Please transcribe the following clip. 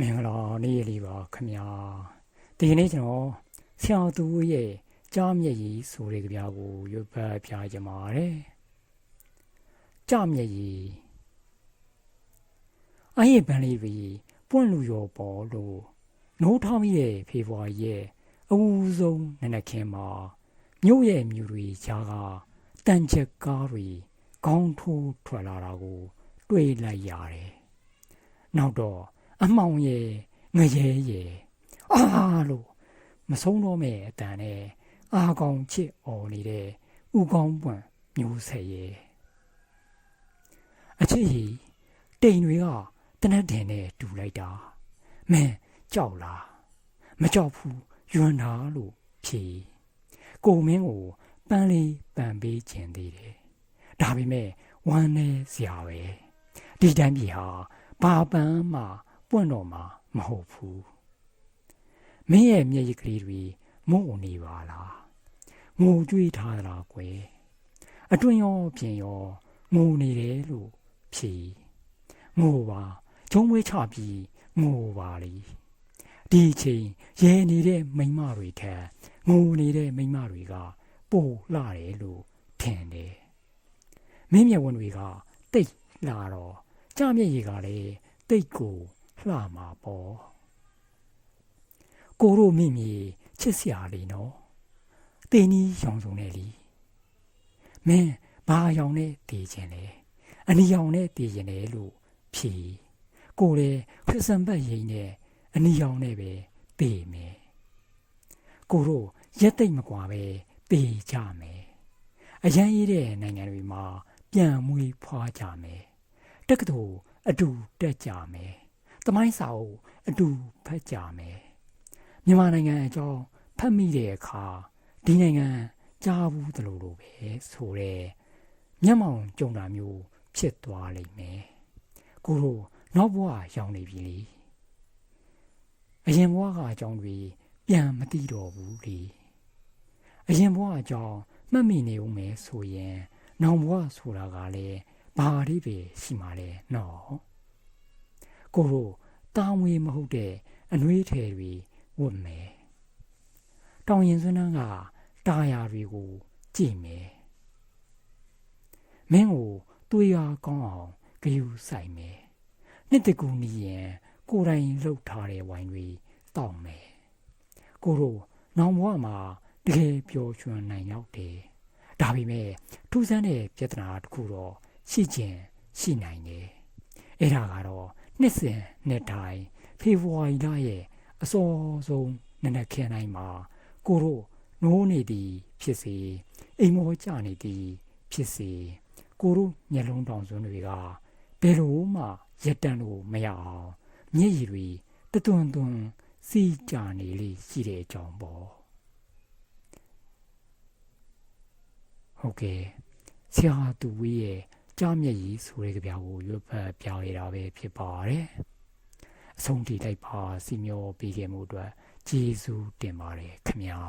မင်္ဂလာနေ့လေးပါခင်ဗျာဒီနေ့ကျွန်တော်ဆရာသူရဲ့ကြားမျက်ရည်ဆိုတဲ့ကြပြားကိုရွတ်ဖတ်ပြကြပါမယ်ကြားမျက်ရည်အရေးပန်လေးပြီးပွင့်လူရောပေါ်လို့နိုးထောင်းပြီးတဲ့ဖေဖော်ဝါရီရဲ့အဝူဆုံးနနက်ခင်းမှာမြို့ရဲ့မြူတွေကြားကတန်ချက်ကားတွေခေါင်းထိုးထွက်လာတာကို တွေ့လိုက်ရတယ်နောက်တော့ အမှောင်ရဲ့ငရဲရဲ့အာလို့မဆုံးတော့မဲ့အတန်နဲ့အာကောင်ချစ်អော်နေတဲ့ဥကောင်းပွန့်မျိုးဆက်ရဲ့အချစ်ကြီးတိမ်တွေကတနတ်တင်နဲ့တူလိုက်တာမင်းကြောက်လားမကြောက်ဘူးယွန်းတာလို့ဖြေကိုမင်းကိုပန်းလေးပန်ပေးခြင်းသေးတယ်ဒါပေမဲ့ဝမ်းနေစရာပဲဒီတန်းပြည်ဟာဘာပန်းမှ ပွင့်တော့မှာမဟုတ်ဘူးမင်းရဲ့မျက်ရည်ကလေးတွေမုံနေပါလားငိုကြွေးထားသလားကွယ်အတွင်ရောပြင်ရောငိုနေတယ်လို့ဖြေငိုပါဂျုံမွေးချပြီးငိုပါလေဒီအချိန်ရဲနေတဲ့မိန်းမတွေထက်ငိုနေတဲ့မိန်းမတွေကပိုလှတယ်လို့ထင်တယ်မင်းမျက်ဝန်းတွေကတိတ်လာတော့ကြမျက်ရည်ကလည်းတိတ်ကို လှမှာပေါ့ကိုတို့မိမိချစ်စရာလေးနော်တင်းကြီးရောင်စုံနဲ့လीမင်းဘာရောင်နဲ့တည်ခြင်းလဲအနီရောင်နဲ့တည်ခြင်းလဲလို့ဖြေကိုလေခရစ်စန်ဘတ်ရိန်နဲ့အနီရောင်နဲ့ပဲတည်မယ်ကိုတို့ရက်သိမ့်မကွာပဲတည်ကြမယ်အရန်ရည်တဲ့နိုင်ငံတွေမှာပြန်မွေးဖွားကြမယ်တက္ကသိုလ်အတူတက်ကြမယ် တမိုင်းစာအုပ်အတူဖတ်ကြမယ်မြန်မာနိုင်ငံအကြောင်းဖတ်မိတဲ့အခါဒီနိုင်ငံကြားဘူးသလိုလိုပဲဆိုတဲ့မျက်မှောင်ကြုံတာမျိုးဖြစ်သွားလိမ့်မယ်ကိုတို့နောက်ဘဝရောက်နေပြီလေအရင်ဘဝကအကြောင်းတွေပြန်မသိတော့ဘူးလေအရင်ဘဝအကြောင်းမှတ်မိနေဦးမယ်ဆိုရင် နောက်ဘဝဆိုတာကလည်းဘာအဓိပ္ပာယ်ရှိမှလဲနော် ကိုတို့တာဝေမဟုတ်တဲ့အနှွေးထည်တွေဝတ်မယ်တောင်ရင်စွန်းကတာယာတွေကိုကြည့်မယ်မင်းကိုတွေးရကောင်းအောင်ဂယုဆိုင်မယ်နှစ်တကူနီးရင်ကိုယ်တိုင်လှုပ်ထားတဲ့ဝိုင်းတွေတောက်မယ်ကိုတို့နောင်ဘဝမှာတကယ်ပျော်ရွှင်နိုင်ရောက်တယ်ဒါပေမဲ့ထူးဆန်းတဲ့ပြဿနာတစ်ခုတော့ရှိခြင်းရှိနိုင်တယ်အဲ့ဒါကတော့ နှစ်စဉ်နှစ်တိုင်းဖေဖော်ဝါရီလရဲ့အစောဆုံးနနက်ခင်းတိုင်းမှာကိုတို့နိုးနေသည်ဖြစ်စေအိမ်မောကြနေသည်ဖြစ်စေကိုတို့မျက်လုံးတောင်စွန်းတွေကဘယ်လိုမှရက်တန့်လို့မရအောင်မျက်ရည်တွေတသွန်သွန်စီးကြနေလေရှိတဲ့အကြောင်းပေါ့ဟုတ်ကဲ့ဆရာသူဝေးရဲ့ ကြားမျက်ရည်ဆိုတဲ့ကြပြာကိုရွတ်ဖတ်ပြရတာပဲဖြစ်ပါတယ်အဆုံးထိတိုက်ပါစီမျောပေးခဲ့မှုအတွက်ကျေးဇူးတင်ပါတယ်ခင်ဗျာ